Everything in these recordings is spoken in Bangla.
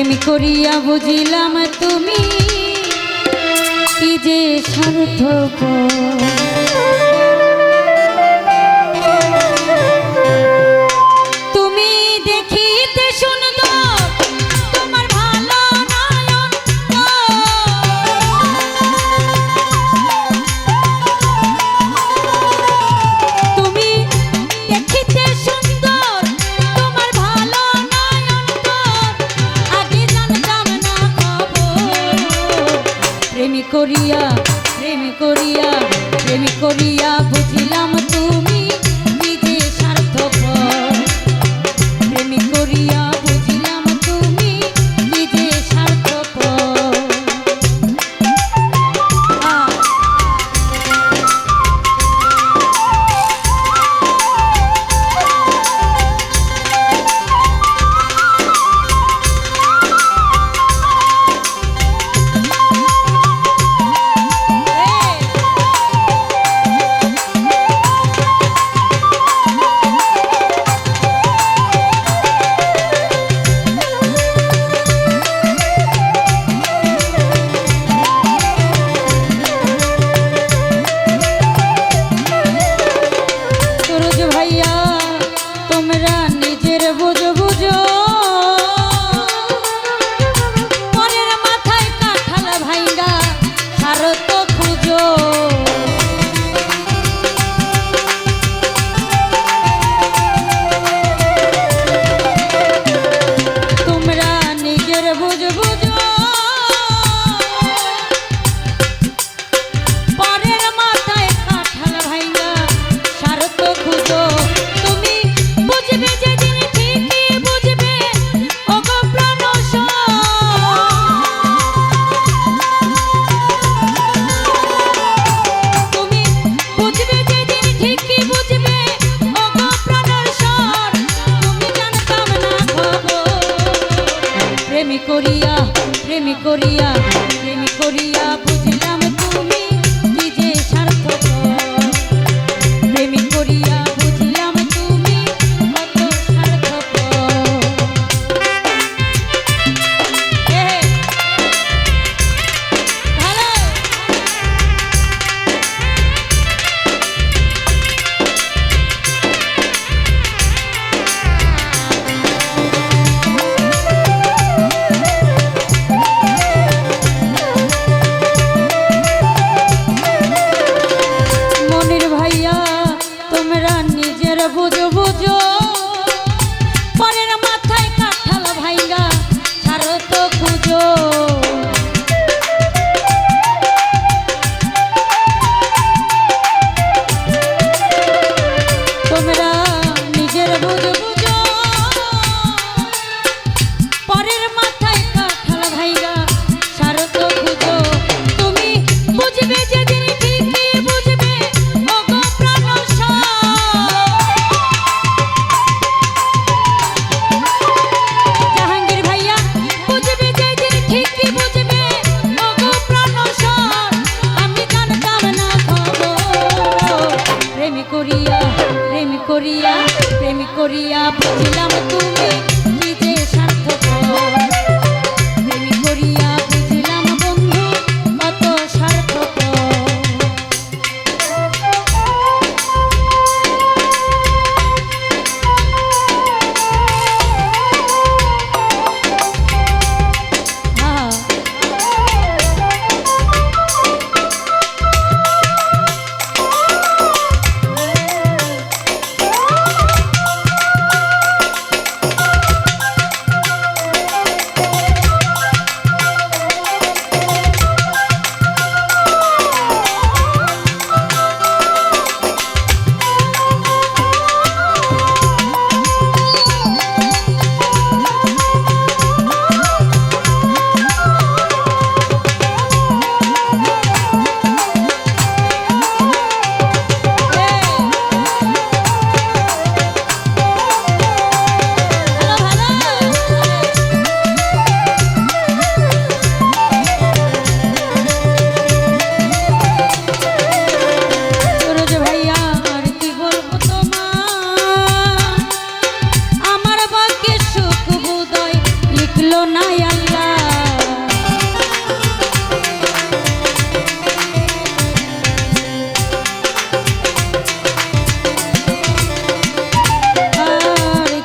প্রেম করিয়া বুঝিলাম তুমি কি যে সার্থক করিয়া করিয়া প্রেমী করিয়া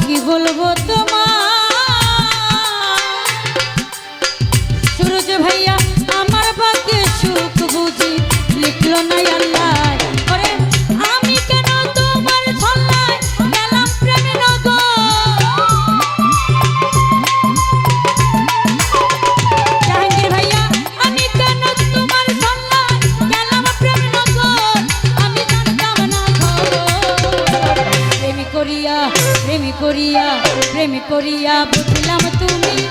কি বলব তোমার ভাইয়া আমার ভাগ্যে সুখ বুঝি লিখলো না প্রেম করিয়া বুঝলাম তুমি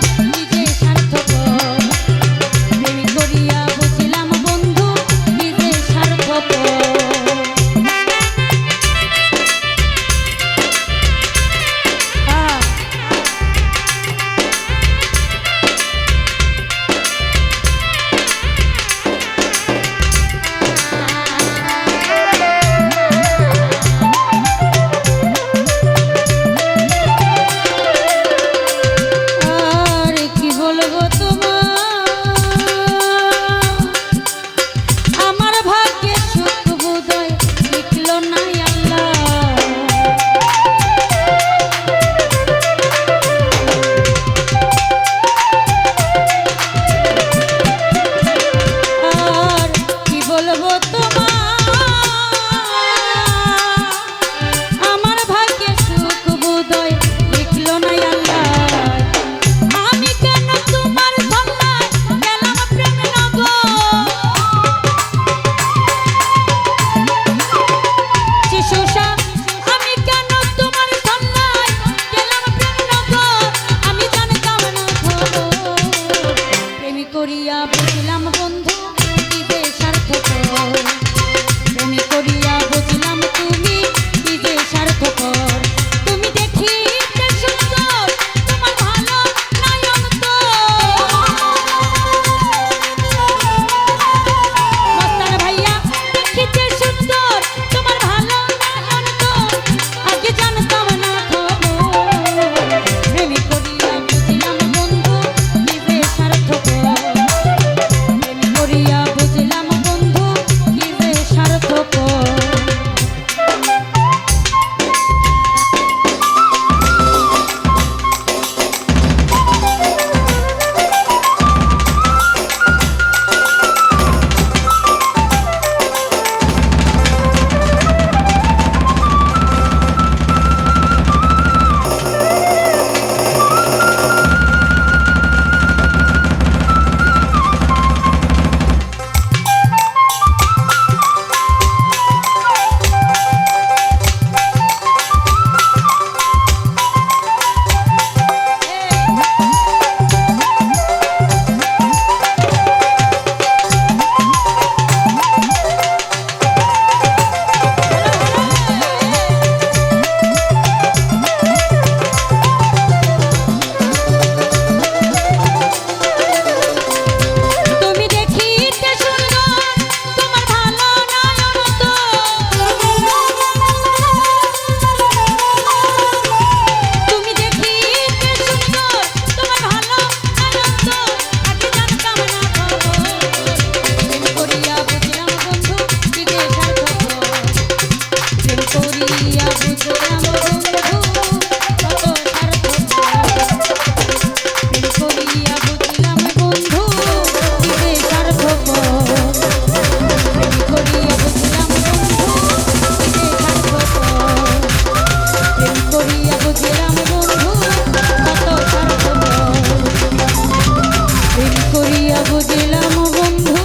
খুঁজিলাম বন্ধু।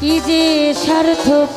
কি যে স্বার্থপ